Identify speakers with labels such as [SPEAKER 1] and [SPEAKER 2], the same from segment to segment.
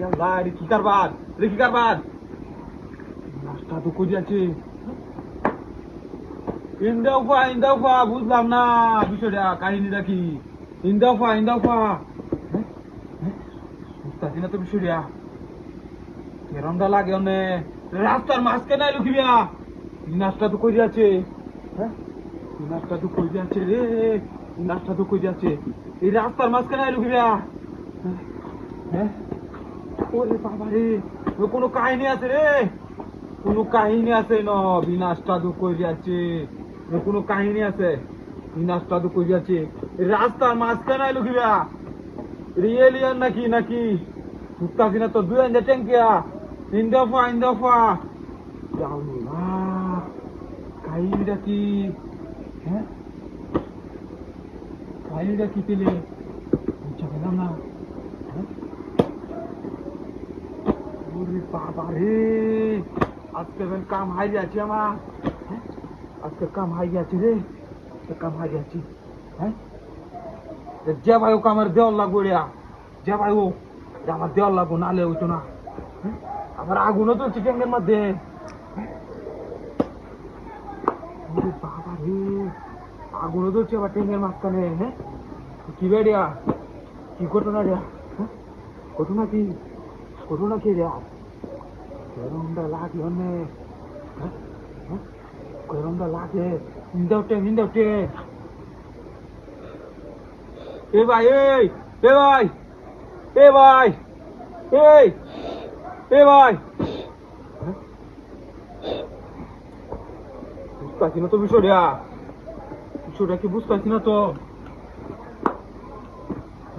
[SPEAKER 1] ভাই কি কারবার নাস্তা তো করিয়াছে ইন্দাউফা ইন্দাউফা বুঝলাম না বিষয়টা কাহিনীটা কি ইন্দাউফা ইন্দাউফা? বুঝতেছি না তো রাস্তার নাচটা তো যাচ্ছে হ্যাঁ এই তো কই রে নাচটা তো কই এই রাস্তার মাঝখানে বিয়া হ্যাঁ? ওরে বাবা রে কোনো কাহিনী আছে রে? কোনো কাহিনী আছে ন? বিনাশটা তো কই যাচ্ছে। কোনো কাহিনী আছে? বিনাশটা যাচ্ছে। এই রাস্তার মাঝখানে আইলো কি রিয়েলিয়ান নাকি নাকি? বুঝতাছি না তো দুই আঞ্জা ট্যাঙ্কিয়া ইন্দফা ইন্দফা কাহিনীটা কি? হ্যাঁ? কাহিনীটা কি পেলে? বুঝতে পেলাম না। হ্যাঁ? ওরে বাবা রে। আজকে কাম হাই যাচ্ছে আমার। হ্যাঁ? আজকে কাম হাই যাচ্ছে রে। কাম হাই যাচ্ছি। হ্যাঁ? যে ভাই ওকে আমার দেওয়ার লাগবো রে। যে ভাই ও আমার দেওয়ার লাগবো নালে হইতো না। হ্যাঁ? আবার আগুনও তো চিকেনের মধ্যে। হ্যাঁ? ওরে বাবা রে। আগুনও তো আবার ট্রেনের মাঝখানে। হ্যাঁ? কি বেড়িয়া কি ঘটনা রে? হ্যাঁ? ঘটনা কি? ঘটনা কি রে গরমটা লাগে অনেক হ্যাঁ? হ্যাঁ? গরমটা লাগে। ইন্দাউটে ইন্দাউটে এ ভাই, এই, এ ভাই এ ভাই, এই, এ ভাই। বুঝতে না তো বিষয়টা। কি বুঝতে পারছি না তো?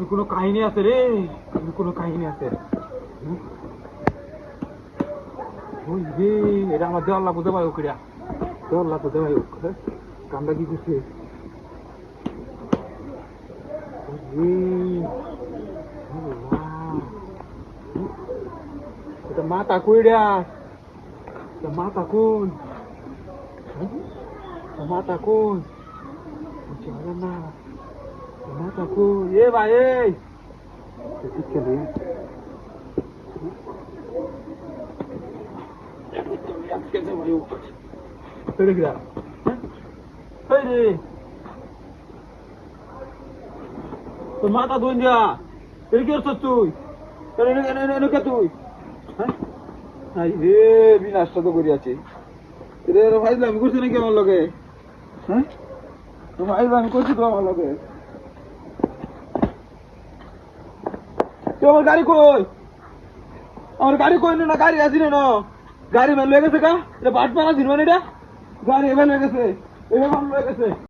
[SPEAKER 1] কোনো কাহিনী আছে রে? এর কোনো কাহিনী আছে? হুম? ওই রে এটা আমার দেওয়ার লাগবো দেওয়াই হোক এটা দেওয়ার লাগবো দেওয়াই হোক হ্যাঁ কামটা কি করছে এটা মাথা কই রে এটা মাথা কোন মাথা কোন জানা না মাথা কোন এ ভাই এই ঠিক রে Gida. Hörde. তোর মাথা ধুন যা করছিস তুই কে তুই আই রে বিনাশটা তো করি আছে রে রে ভাই আমি করছি আমার তো আমার লগে তুই আমার গাড়ি কই আমার গাড়ি কই না গাড়ি আসি না গাড়ি মেল হয়ে গেছে কা? এটা বাট পাড়া দিন মানে এটা? গাড়ি এবার হয়ে গেছে এবার হয়ে গেছে।